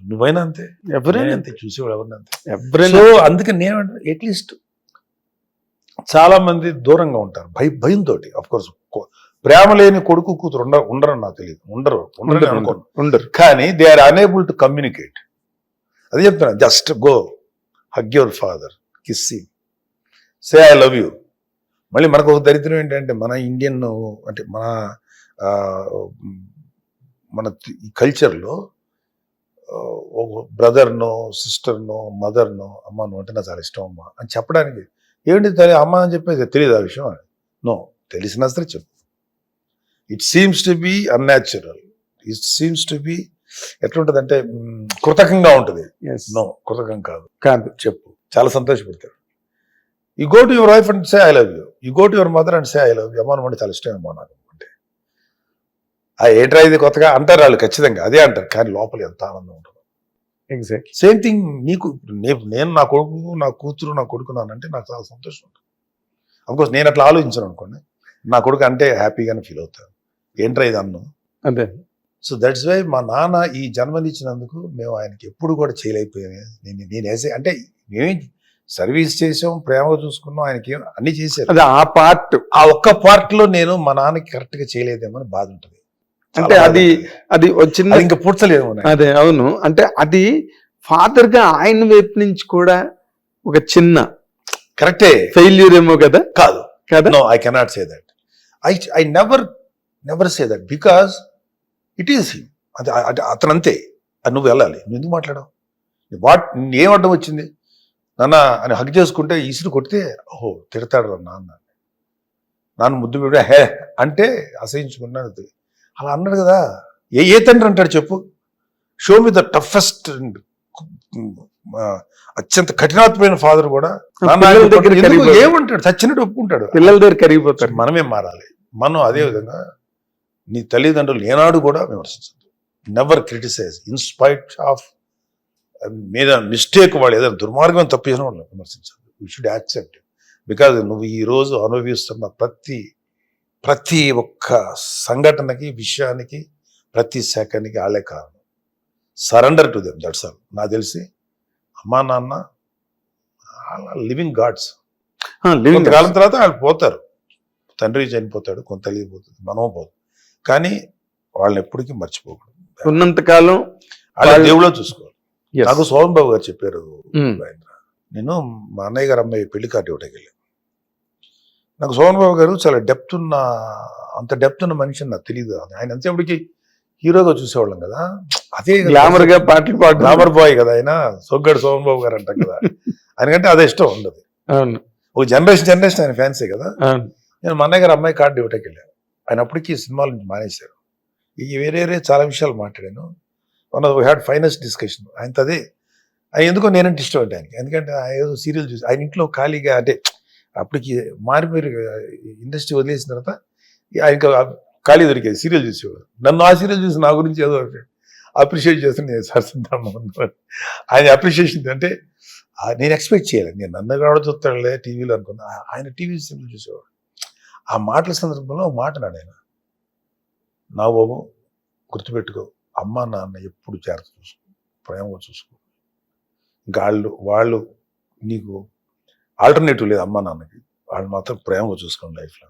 నువ్వైనా అంతే. ఎవరైనా అంతే చూసేవాడు ఎవరిని అంతే. ఎవరైనా అందుకే నేను అట్లీస్ట్ చాలా మంది దూరంగా ఉంటారు. భయ భయంతో అఫ్ కోర్స్ ప్రేమ లేని కొడుకు కూతురు ఉండ ఉండరని నాకు తెలియదు ఉండరు ఉండరు, అనుకోను. ఉండరు కానీ they are unable to communicate అది చెప్తున్నా just go hug your father kiss say I love you మళ్ళీ మనకు ఒక దరిద్రం ఏంటంటే మన ఇండియన్ అంటే మన మన కల్చర్లో బ్రదర్నో సిస్టర్నో మదర్నో అమ్మను అంటే నాకు చాలా ఇష్టం అమ్మ అని చెప్పడానికి ఏంటి తల్లి అమ్మ అని చెప్పేది తెలియదు ఆ విషయం నో తెలిసిన సరే చెప్పు. It seems to be unnatural it seems to be ఎట్లుంటదంటే కృతకంగా ఉంటుంది. నో కృతకం కాదు. కాదు. చెప్పు. చాలా సంతోషపడతాడు. You go to your wife and say I love you you go to your mother and say I love you అమ్మ అంటే చాలా ఇష్టం అమ్మా నాకు. ఆ ఏంట్రా ఇది కొత్తగా అంటారు వాళ్ళు ఖచ్చితంగా. అదే అంటారు. కానీ లోపల ఎంత ఆనందం ఉంటుంది. ఎగ్జాక్ట్ సేమ్ థింగ్ నీకు నేను నా కొడుకు నా కూతురు నా కొడుకు నానంటే నాకు చాలా సంతోషం ఉంటుంది. అఫ్కోర్స్ నేను అట్లా ఆలోచించాను అనుకోండి. నా కొడుకు అంటే హ్యాపీగానే ఫీల్ అవుతాను ఏంట్రా ఇది అన్ను? అదే సో దట్స్ వై మా నాన్న ఈ జన్మనిచ్చినందుకు మేము ఆయనకి ఎప్పుడు కూడా చేయలేకపోయాము. నేను నేను వేసే అంటే మేమేం సర్వీస్ చేసాం ప్రేమగా చూసుకున్నాం ఆయనకి అన్ని చేశారు. అదే ఆ పార్ట్ ఆ ఒక్క part లో నేను మా నాన్నకి కరెక్ట్గా చేయలేదేమో అని బాధ ఉంటుంది. అంటే అది. అది అది ఇంకా పూడ్చలేదు. అదే అవును. అంటే అది ఫాదర్గా ఆయన వైపు నుంచి కూడా ఒక చిన్న కరెక్టే. ఫెయిల్యూర్ ఏమో కదా? కాదు. కదా? No I cannot say that I I never never say that because it is him అది అతను అంతే అది నువ్వు వెళ్ళాలి. నువ్వు ఎందుకు మాట్లాడవు? వాట్ ఏం అడ్డం వచ్చింది? నాన్న అని హక్ చేసుకుంటే ఈసురు కొడితే ఓహో తిడతాడు రా నాన్న. నాన్న ముద్దు పెట్టి హే అంటే అసహించుకున్నాను అలా అన్నాడు కదా. ఏ ఏ తండ్రి అంటాడు చెప్పు? షో మీ ద టఫెస్ట్ అత్యంత కఠినాత్మైన ఫాదర్ కూడా. కరిగిపోతాడు. ఏమంటాడు? చచ్చినట్టు ఒప్పుకుంటాడు. పిల్లల దగ్గర కరిగిపోతారు మనమే మారాలి. మనం అదే విధంగా నీ తల్లిదండ్రులు ఏనాడు కూడా విమర్శించదు never criticise in spite of మీద మిస్టేక్ వాళ్ళు ఏదైనా దుర్మార్గం తప్పు చేసిన వాళ్ళు విమర్శించదు యూ షుడ్ యాక్సెప్ట్ బికాజ్ నువ్వు ఈ రోజు అనుభవిస్తున్న ప్రతి ప్రతి ఒక్క సంఘటనకి విషయానికి ప్రతి సెకండ్కి వాళ్ళే కారణం. Surrender to them that's all నాకు తెలిసి అమ్మా నాన్న లివింగ్ గాడ్స్ కొంతకాలం తర్వాత వాళ్ళు పోతారు. తండ్రి చనిపోతాడు కొంత తల్లి పోతుంది మనం పోతుంది కానీ వాళ్ళని ఎప్పటికీ మర్చిపోకూడదు. ఉన్నంత కాలం వాళ్ళ దేవుళ్ళో చూసుకోవాలి. నాకు సోమన్ బాబు గారు చెప్పారు. నేను మా అన్నయ్య గారు అమ్మాయి పెళ్ళి కార్డు ఇవ్వడానికి వెళ్ళాను. నాకు సోమన్ బాబు గారు చాలా డెప్త్ ఉన్న అంత డెప్త్ ఉన్న మనిషి నాకు తెలియదు ఆయన అంతేపటికి హీరోగా చూసేవాళ్ళం కదా. అదే గ్లామర్గా పాటలు పాడు గ్లామర్ బాయ్ కదా ఆయన. సొగ్గడు సోమన్ బాబు గారు అంటాం కదా. ఆయనకంటే అదే ఇష్టం ఉండదు. ఒక జనరేషన్ జనరేషన్ ఆయన ఫ్యాన్సే కదా. నేను మా అన్నయ్య గారు అమ్మాయి కార్డు ఇవ్వటానికి వెళ్ళాను. ఆయన అప్పటికి సినిమాల నుంచి మానేశారు. ఈ వేరే వేరే చాలా విషయాలు మాట్లాడాను. One of had finest discussion ఆయనతో అదే. ఆయన ఎందుకో నేనంటే ఇష్టం అంటే ఆయనకి. ఎందుకంటే ఆయన ఏదో సీరియల్ చూసి ఆయన ఇంట్లో ఖాళీగా అంటే అప్పటికి మారిపోయి ఇండస్ట్రీ వదిలేసిన తర్వాత ఆయనకు ఖాళీ దొరికేది సీరియల్ చూసేవాడు. నన్ను ఆ సీరియల్ చూసి నా గురించి ఏదో అప్రిషియేట్ చేస్తే నేను సార్ ఆయన అప్రిషియేషన్ అంటే నేను ఎక్స్పెక్ట్ చేయాలి నేను నన్ను కూడా చూస్తాడులే టీవీలో అనుకున్నా. ఆయన టీవీ సీరియల్ చూసేవాడు. ఆ మాటల సందర్భంలో ఒక మాట ఆయన. నా బాబు గుర్తుపెట్టుకో అమ్మ నాన్న ఎప్పుడు జాగ్రత్త చూసుకో ప్రేమగా చూసుకో. ఇంకా వాళ్ళు వాళ్ళు నీకు ఆల్టర్నేటివ్ లేదు అమ్మ నాన్నకి. వాళ్ళు మాత్రం ప్రేమగా చూసుకోండి లైఫ్లో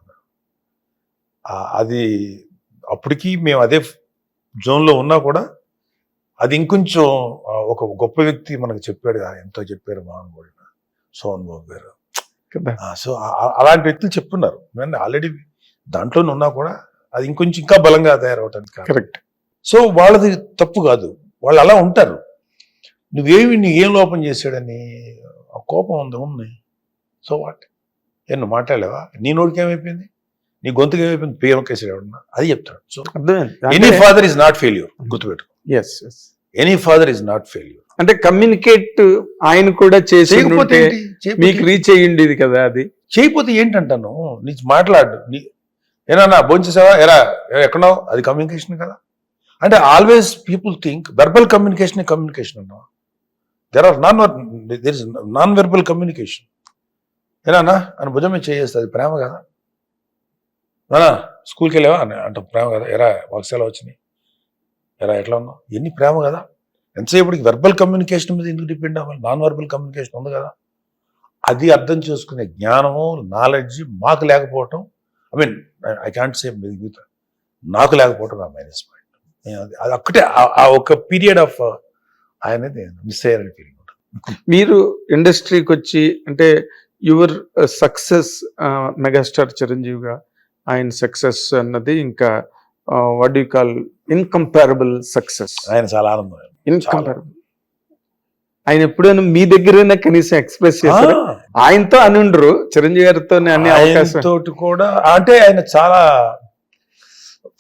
అది అప్పటికి మేము అదే జోన్లో ఉన్నా కూడా అది ఇంకొంచెం ఒక గొప్ప వ్యక్తి మనకు చెప్పాడు "ఆ, ఎంతో చెప్పారు మహానుభావుడు సోహన్ బాబు గారు. సో అలాంటి వ్యక్తులు చెప్తున్నారు నేను ఆల్రెడీ దాంట్లోనే ఉన్నా కూడా అది ఇంకొంచెం ఇంకా బలంగా తయారవటానికి. కరెక్ట్ సో వాళ్ళది తప్పు కాదు. వాళ్ళు అలా ఉంటారు. నువ్వేమి నీ ఏం లోపం చేశాడని? ఆ కోపం ఉంది? ఉంది. సో వాట్ నువ్వు మాట్లాడలేవా? నీ నోటికి ఏమైపోయింది? నీ గొంతుకి ఏమైపోయింది? పేమకేసాడు ఎవడన్నా? అది చెప్తాడు. So any father is not failure గుర్తుపెట్టు yes yes any father is not failure అంటే కమ్యూనికేట్ ఆయన కూడా చేసి మీకు రీచ్ అయ్యిండేది కదా అది. చేయకపోతే ఏంటంటాను? నీ మాట్లాడు. నీ ఏనా భోంచేసావా ఎరా ఎరా, ఎక్కడున్నావు? అది కమ్యూనికేషన్ కదా. అంటే always people think verbal communication communication అన్నా there are non there is non verbal communication ఎలానా అని భుజం మీద చేస్తుంది అది ప్రేమ కదా. నానా స్కూల్కి వెళ్ళావా? అని అంటే ప్రేమ కదా. ఎరా వాక్సాలు వచ్చినాయి? ఎరా ఎట్లా ఉన్నావు? ఎన్ని ప్రేమ కదా. ఎంతసేపటికి వెర్బల్ కమ్యూనికేషన్ మీద ఎందుకు డిపెండ్ అవ్వాలి? నాన్ వెర్బల్ కమ్యూనికేషన్ ఉంది కదా. అది అర్థం చేసుకునే జ్ఞానము నాలెడ్జ్ మాకు లేకపోవటం I mean I can't say మిగతా నాకు లేకపోవటం నా మైనస్ పాయింట్ అది ఒక్కటే ఆ- ఒక పీరియడ్ ఆఫ్ ఆయన మిస్ అయ్యారని ఫీలింగ్ ఉంటుంది. మీరు ఇండస్ట్రీకి వచ్చి అంటే యువర్ సక్సెస్ మెగాస్టార్ చిరంజీవిగా ఆయన సక్సెస్ అన్నది ఇంకా what you call incomparable success ఆయన చాలా ఆనందం. ఇన్కంపారబుల్ ఆయన ఎప్పుడైనా మీ దగ్గరైనా కనీసం ఎక్స్ప్రెస్ చేశారు? ఆయనతో అని ఉండరు చిరంజీవి గారితో అనే అవకాశం. ఆయనతోటి కూడా అంటే ఆయన చాలా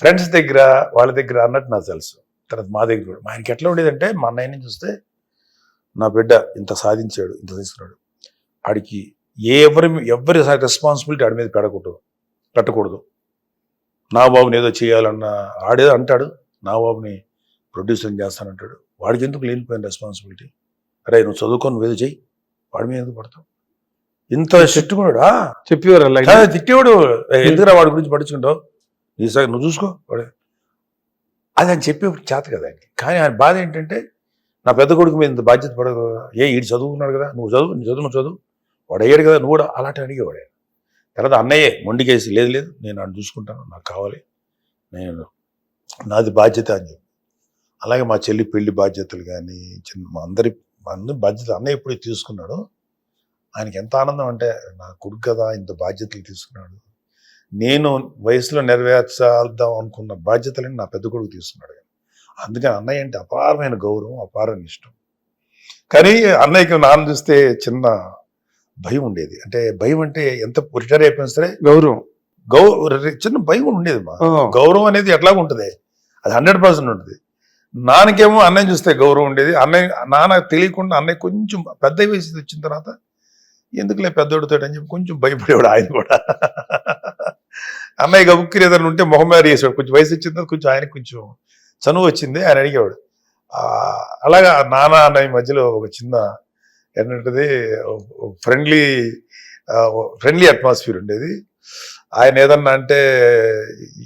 ఫ్రెండ్స్ దగ్గర వాళ్ళ దగ్గర అన్నట్టు నాకు తెలుసు. తర్వాత మా దగ్గర కూడా. ఆయనకి ఎట్లా ఉండేదంటే మా అన్నయ్యని చూస్తే నా బిడ్డ ఇంత సాధించాడు ఇంత తీసుకున్నాడు. ఆడికి ఎవరి ఎవరి రెస్పాన్సిబిలిటీ ఆడి మీద పెడకూడదు పెట్టకూడదు. నా బాబుని ఏదో చేయాలన్న ఆడేదో అంటాడు నా బాబుని ప్రొడ్యూసర్ చేస్తానంటాడు. వాడికి ఎందుకు లేనిపోయిన రెస్పాన్సిబిలిటీ అరే నువ్వు చదువుకొని నువ్వు చెయ్యి వాడి మీద ఎందుకు పడతావు? ఇంత కూడా చెప్పేవారు తిట్టేవాడు ఎందుకురా వాడి గురించి పట్టించుకుంటావు? నీ సగం నువ్వు చూసుకో వాడు. అది అని చెప్పే చేత కదా ఆయనకి. కానీ ఆయన బాధ ఏంటంటే నా పెద్ద కొడుకు మీద ఇంత బాధ్యత పడదు ఏ ఈడు చదువుకున్నాడు కదా నువ్వు చదువు నీ చదువు నువ్వు చదువు. వాడు అయ్యాడు కదా నువ్వు కూడా అలాంటి అడిగి ఆయన. తర్వాత అన్నయ్యే మొండికేసి లేదు లేదు నేను నన్ను చూసుకుంటాను నాకు కావాలి నేను నాది బాధ్యత అని చెప్పి. అలాగే మా చెల్లి పెళ్ళి బాధ్యతలు కానీ చిన్న మా అందరి అందరి బాధ్యత అన్నయ్య ఎప్పుడు తీసుకున్నాడో. ఆయనకి ఎంత ఆనందం అంటే నా కొడుకు కదా ఇంత బాధ్యతలు తీసుకున్నాడు. నేను వయసులో నెరవేర్చాల్దాం అనుకున్న బాధ్యతలని నా పెద్ద కొడుకు తీసుకున్నాడు అందుకని అన్నయ్య అంటే అపారమైన గౌరవం అపారమైన ఇష్టం. కానీ అన్నయ్యకి నాన్న చూస్తే చిన్న భయం ఉండేది. అంటే భయం అంటే ఎంత రిటైర్ అయిపోయినా సరే గౌరవం. గౌ చిన్న భయం ఉండేది మా గౌరవం అనేది ఎట్లాగ ఉంటుంది. అది హండ్రెడ్ పర్సెంట్ ఉంటుంది. నాన్నకేమో అన్నయ్య చూస్తే గౌరవం ఉండేది. అన్నయ్య నాన్న తెలియకుండా అన్నయ్య కొంచెం పెద్ద వయసు వచ్చిన తర్వాత ఎందుకులే పెద్దోడితో అని చెప్పి కొంచెం భయపడేవాడు ఆయన కూడా. అన్నయ్య గబుక్కిరి ఏదైనా ఉంటే మొహం మీద వేసేవాడు కొంచెం వయసు వచ్చిన తర్వాత కొంచెం ఆయనకు కొంచెం చనువు వచ్చింది ఆయన అడిగేవాడు. అలాగా నాన్న అన్నయ్య మధ్యలో ఒక చిన్న ఏంటంటే ఫ్రెండ్లీ ఫ్రెండ్లీ అట్మాస్ఫియర్ ఉండేది. ఆయన ఏదన్నా అంటే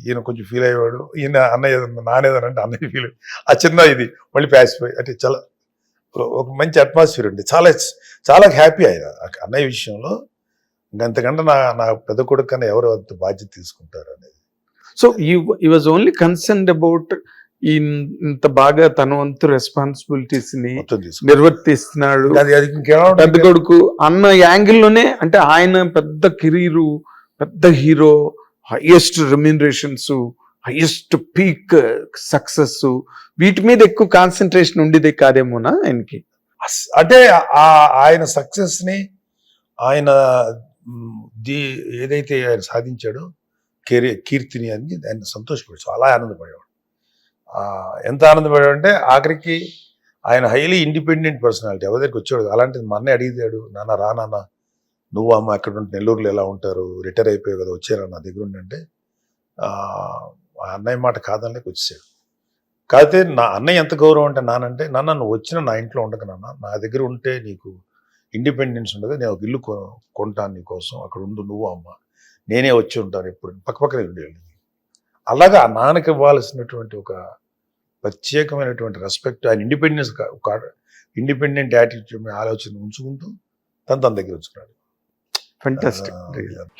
ఈయన కొంచెం ఫీల్ అయ్యేవాడు. ఈయన అన్నయ్య ఏదన్నా నానేదన్నా అంటే అన్నయ్య ఫీల్ ఆ చిన్న ఇది మళ్ళీ ప్యాసిఫై అంటే చాలా ఒక మంచి అట్మాస్ఫియర్ ఉంది చాలా చాలా హ్యాపీ ఆయన. అన్నయ్య విషయంలో ఇంకంతకంటే నా నా పెద్ద కొడుకు కన్నా ఎవరు అంత బాధ్యత తీసుకుంటారు అనేది. సో ఈ వాజ్ ఓన్లీ కన్సర్న్డ్ అబౌట్ ఇంత బాగా తన వంతు రెస్పాన్సిబిలిటీస్ని నిర్వర్తిస్తున్నాడు. పెద్ద కొడుకు అన్న యాంగిల్లోనే అంటే ఆయన పెద్ద కెరీరు పెద్ద hero highest remunerations highest peak success వీటి మీద ఎక్కువ కాన్సన్ట్రేషన్ ఉండేది కాదేమోనా ఆయనకి? అంటే ఆ ఆయన సక్సెస్ని ఆయన ఏదైతే ఆయన సాధించాడో కెరీ కీర్తిని అని ఆయన సంతోషపడి చాలా ఆనందపడేవాడు. ఎంత ఆనందపడేవాడు ఆఖరికి ఆయన హైలీ ఇండిపెండెంట్ పర్సనాలిటీ. ఎవరి దగ్గరికి వచ్చాడు అలాంటిది మా అన్నయ్య అడిగాడు నాన్న రా నాన్న నువ్వు అమ్మ అక్కడ ఉంటే నెల్లూరులో ఎలా ఉంటారు రిటైర్ అయిపోయావు కదా వచ్చారా నా దగ్గర ఉండి అంటే ఆ అన్నయ్య మాట కాదనలేక వచ్చేసాడు. కాకపోతే నా అన్నయ్య ఎంత గౌరవం అంటే నానంటే నాన్న నువ్వు వచ్చిన నా ఇంట్లో ఉండక నాన్న నా దగ్గర ఉంటే నీకు ఇండిపెండెన్స్ ఉండదు నేను ఒక ఇల్లు కొ- కొంటాను నీకోసం అక్కడ ఉండు నువ్వు అమ్మ నేనే వచ్చి ఉంటాను ఎప్పుడు పక్క పక్కనే అలాగా ఆ నాన్నకి ఇవ్వాల్సినటువంటి ఒక ప్రత్యేకమైనటువంటి రెస్పెక్ట్ ఆయన ఇండిపెండెన్స్ ఇండిపెండెంట్ యాటిట్యూడ్ ఆలోచన ఉంచుకుంటూ తను తన దగ్గర ఉంచుకున్నాడు.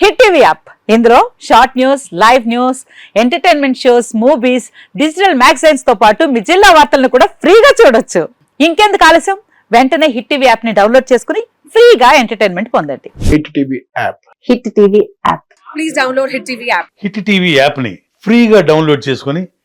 హిట్ టీవీ యాప్ ఇందులో short news live news entertainment shows movies digital మ్యాగజైన్స్తో పాటు మీ జిల్లా వార్తలను కూడా ఫ్రీగా చూడొచ్చు. ఇంకెందుకు ఆలస్యం? వెంటనే హిట్ టీవీ యాప్ని డౌన్లోడ్ చేసుకుని ఫ్రీగా ఎంటర్టైన్మెంట్ పొందండి. Hit TV app hit TV app please download Hit TV app. Hit TV యాప్ని ఫ్రీగా డౌన్లోడ్ చేసుకొని